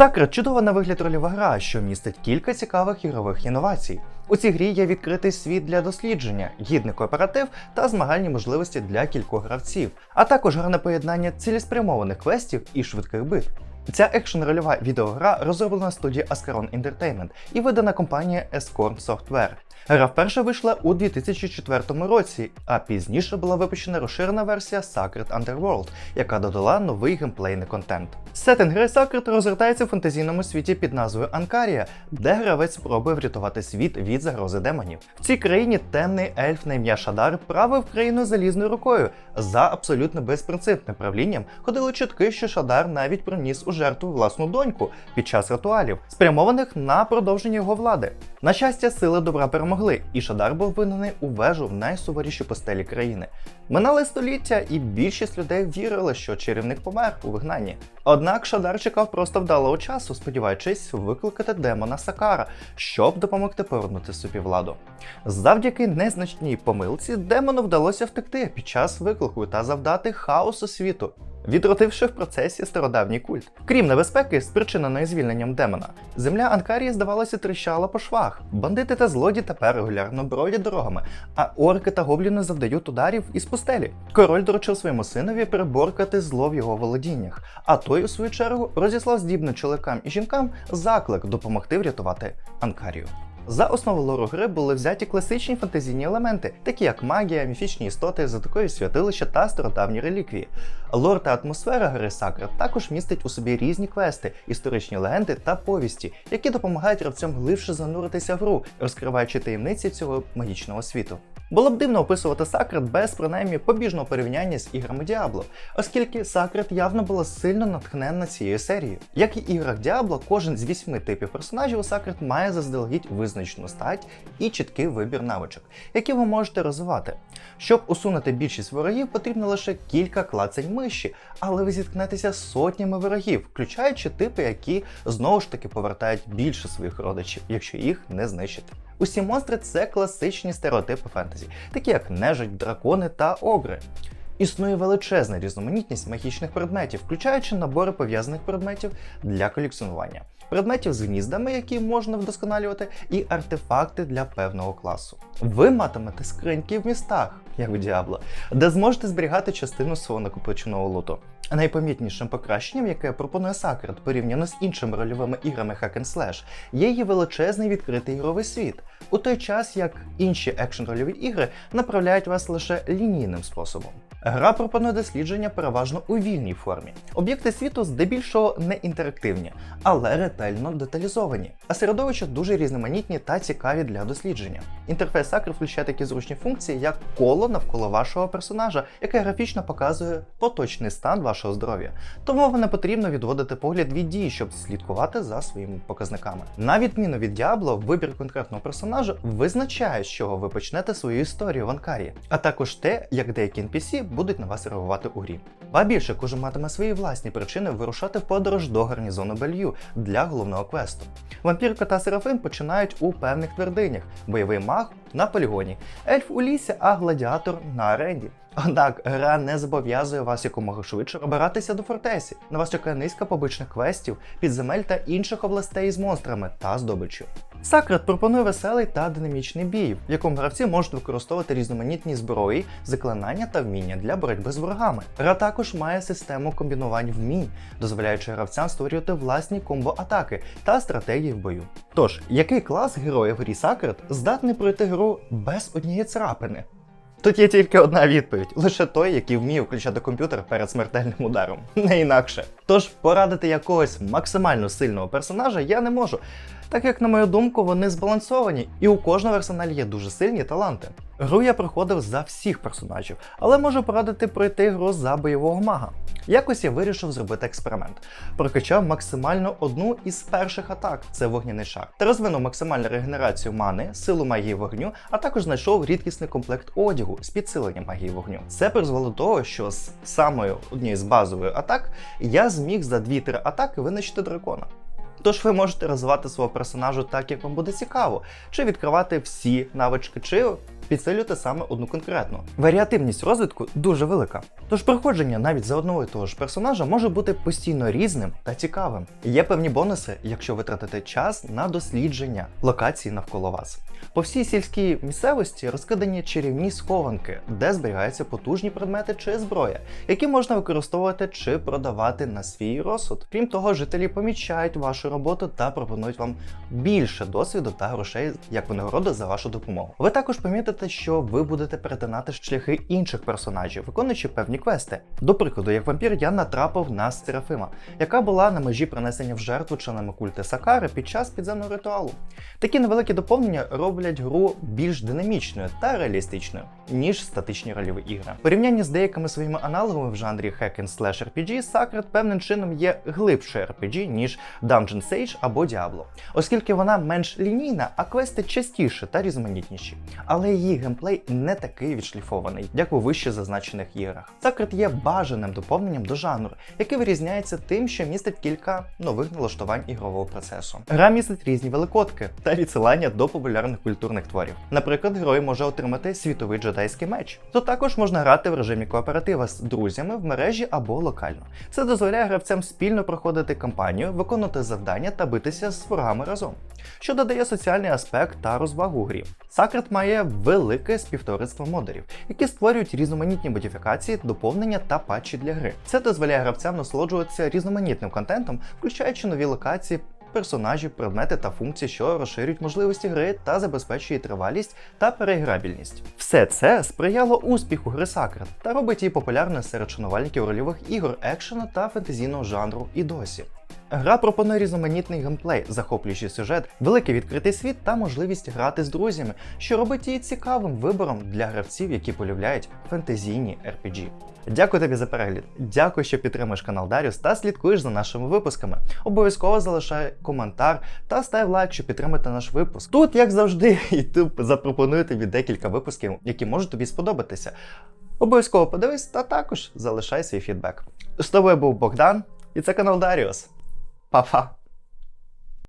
Сакрет чудова на вигляд рольова гра, що містить кілька цікавих ігрових інновацій. У цій грі є відкритий світ для дослідження, гідний кооператив та змагальні можливості для кількох гравців, а також гарне поєднання цілеспрямованих квестів і швидких битв. Ця екшн-рольова відеогра розроблена студією Ascaron Entertainment і видана компанією Escorn Software. Гра вперше вийшла у 2004 році, а пізніше була випущена розширена версія Sacred Underworld, яка додала новий геймплейний контент. Сеттинг гри Sacred розгортається в фантазійному світі під назвою Анкарія, де гравець спробує врятувати світ від загрози демонів. В цій країні темний ельф на ім'я Шадар правив країною залізною рукою. За абсолютно безпринципним правлінням ходили чутки, що Шадар навіть приніс у жертву власну доньку під час ритуалів, спрямованих на продовження його влади. На щастя, сили добра перемогли, і Шадар був вигнаний у вежу в найсуворіші постелі країни. Минали століття, і більшість людей вірили, що чарівник помер у вигнанні. Однак Шадар чекав просто вдалого часу, сподіваючись викликати демона Сакара, щоб допомогти повернути собі владу. Завдяки незначній помилці демону вдалося втекти під час виклику та завдати хаосу світу. Відродивши в процесі стародавній культ. Крім небезпеки, спричиненої звільненням демона, земля Анкарії, здавалося, тріщала по швах. Бандити та злодії тепер регулярно бродять дорогами, а орки та гобліни завдають ударів із пустелі. Король доручив своєму синові переборкати зло в його володіннях, а той, у свою чергу, розіслав здібним чоловікам і жінкам заклик допомогти врятувати Анкарію. За основу лору гри були взяті класичні фантазійні елементи, такі як магія, міфічні істоти, затокові святилища та стародавні реліквії. Лор та атмосфера гри Sacred також містить у собі різні квести, історичні легенди та повісті, які допомагають гравцям глибше зануритися в гру, розкриваючи таємниці цього магічного світу. Було б дивно описувати Sacred без принаймні побіжного порівняння з іграми Diablo, оскільки Sacred явно була сильно натхненна цією серією. Як і іграх Diablo, кожен з вісьми типів персонажів у Sacred має заздалегідь визначену стать і чіткий вибір навичок, які ви можете розвивати. Щоб усунути більшість ворогів, потрібно лише кілька клацань миші, але ви зіткнетеся з сотнями ворогів, включаючи типи, які знову ж таки повертають більше своїх родичів, якщо їх не знищити. Усі монстри це класичні стереотипи фентезі, такі як нежить, дракони та огри. Існує величезна різноманітність магічних предметів, включаючи набори пов'язаних предметів для колекціонування, предметів з гніздами, які можна вдосконалювати, і артефакти для певного класу. Ви матимете скриньки в містах, як у Діабло, де зможете зберігати частину свого накопиченого луту. Найпомітнішим покращенням, яке пропонує Sacred порівняно з іншими рольовими іграми Hack and Slash, є її величезний відкритий ігровий світ, у той час як інші екшн-рольові ігри направляють вас лише лінійним способом. Гра пропонує дослідження переважно у вільній формі. Об'єкти світу здебільшого не інтерактивні, але ретельно деталізовані, а середовища дуже різноманітні та цікаві для дослідження. Інтерфейс Sacred включає такі зручні функції, як коло навколо вашого персонажа, яке графічно показує поточний стан вашого здоров'я. Тому вам не потрібно відводити погляд від дії, щоб слідкувати за своїми показниками. На відміну від Diablo, вибір конкретного персонажа визначає, з чого ви почнете свою історію в Анкарі, а також те, як деякі NPC будуть на вас реагувати у грі. Ба більше, кожен матиме свої власні причини вирушати в подорож до гарнізону Белью для головного квесту. Вампірка та Серафин починають у певних твердинях, бойовий маг на полігоні, ельф у лісі, а гладіатор на аренді. Однак гра не зобов'язує вас якомога швидше обиратися до фортесі. На вас чекає низка побічних квестів, підземель та інших областей з монстрами та здобиччю. Сакрет пропонує веселий та динамічний бій, в якому гравці можуть використовувати різноманітні зброї, заклинання та вміння для боротьби з ворогами. Гра також має систему комбінувань вмінь, дозволяючи гравцям створювати власні комбо-атаки та стратегії в бою. Тож, який клас героїв в грі Сакрет здатний пройти гру без однієї царапини? Тут є тільки одна відповідь: лише той, який вміє включати комп'ютер перед смертельним ударом, не інакше. Тож порадити якогось максимально сильного персонажа я не можу, так як, на мою думку, вони збалансовані, і у кожного арсеналі є дуже сильні таланти. Гру я проходив за всіх персонажів, але можу порадити пройти гру за бойового мага. Якось я вирішив зробити експеримент. Прокачав максимально одну із перших атак це вогняний шар, та розвинув максимальну регенерацію мани, силу магії вогню, а також знайшов рідкісний комплект одягу з підсиленням магії вогню. Це призвело до того, що з самою однією з базової атак я зміг за 2-3 атаки винищити дракона. Тож ви можете розвивати свого персонажу так, як вам буде цікаво, чи відкривати всі навички, чи підсилювати саме одну конкретну. Варіативність розвитку дуже велика. Тож проходження навіть за одного і того ж персонажа може бути постійно різним та цікавим. Є певні бонуси, якщо ви тратите час на дослідження локацій навколо вас. По всій сільській місцевості розкидані чарівні схованки, де зберігаються потужні предмети чи зброя, які можна використовувати чи продавати на свій розсуд. Крім того, жителі помічають вашу роботу та пропонують вам більше досвіду та грошей як винагороду за вашу допомогу. Ви також помітите, що ви будете перетинати шляхи інших персонажів, виконуючи певні квести. До прикладу, як вампір, я натрапив на Серафима, яка була на межі принесення в жертву членами культи Сакари під час підземного ритуалу. Такі невеликі доповнення роблять гру більш динамічною та реалістичною, ніж статичні рольові ігри. В порівнянні з деякими своїми аналогами в жанрі Hack and Slash RPG, Sacred певним чином є глибшою RPG, ніж Dungeon Sage або Diablo, оскільки вона менш лінійна, а квести частіше та різноманітніші. Але її геймплей не такий відшліфований, як у вище зазначених іграх. Sacred є бажаним доповненням до жанру, який вирізняється тим, що містить кілька нових налаштувань ігрового процесу. Гра містить різні великодки та відсилання до популярних культурних творів. Наприклад, герой може отримати світовий джедайський меч. То також можна грати в режимі кооператива з друзями в мережі або локально. Це дозволяє гравцям спільно проходити кампанію, виконувати завдання та битися з ворогами разом, що додає соціальний аспект та розвагу грі. Sacred має велике співтовариство модерів, які створюють різноманітні модифікації, доповнення та патчі для гри. Це дозволяє гравцям насолоджуватися різноманітним контентом, включаючи нові локації. Персонажі, предмети та функції, що розширюють можливості гри та забезпечує тривалість та переіграбільність. Все це сприяло успіху гри Sacred та робить її популярною серед шанувальників рольових ігор екшену та фентезійного жанру і досі. Гра пропонує різноманітний геймплей, захоплюючий сюжет, великий відкритий світ та можливість грати з друзями, що робить її цікавим вибором для гравців, які полюбляють фентезійні RPG. Дякую тобі за перегляд. Дякую, що підтримуєш канал Даріус та слідкуєш за нашими випусками. Обов'язково залишай коментар та став лайк, щоб підтримати наш випуск. Тут, як завжди, YouTube запропонує тобі декілька випусків, які можуть тобі сподобатися. Обов'язково подивись та також залишай свій фідбек. З тобою був Богдан, і це канал Даріус. Pa, pa.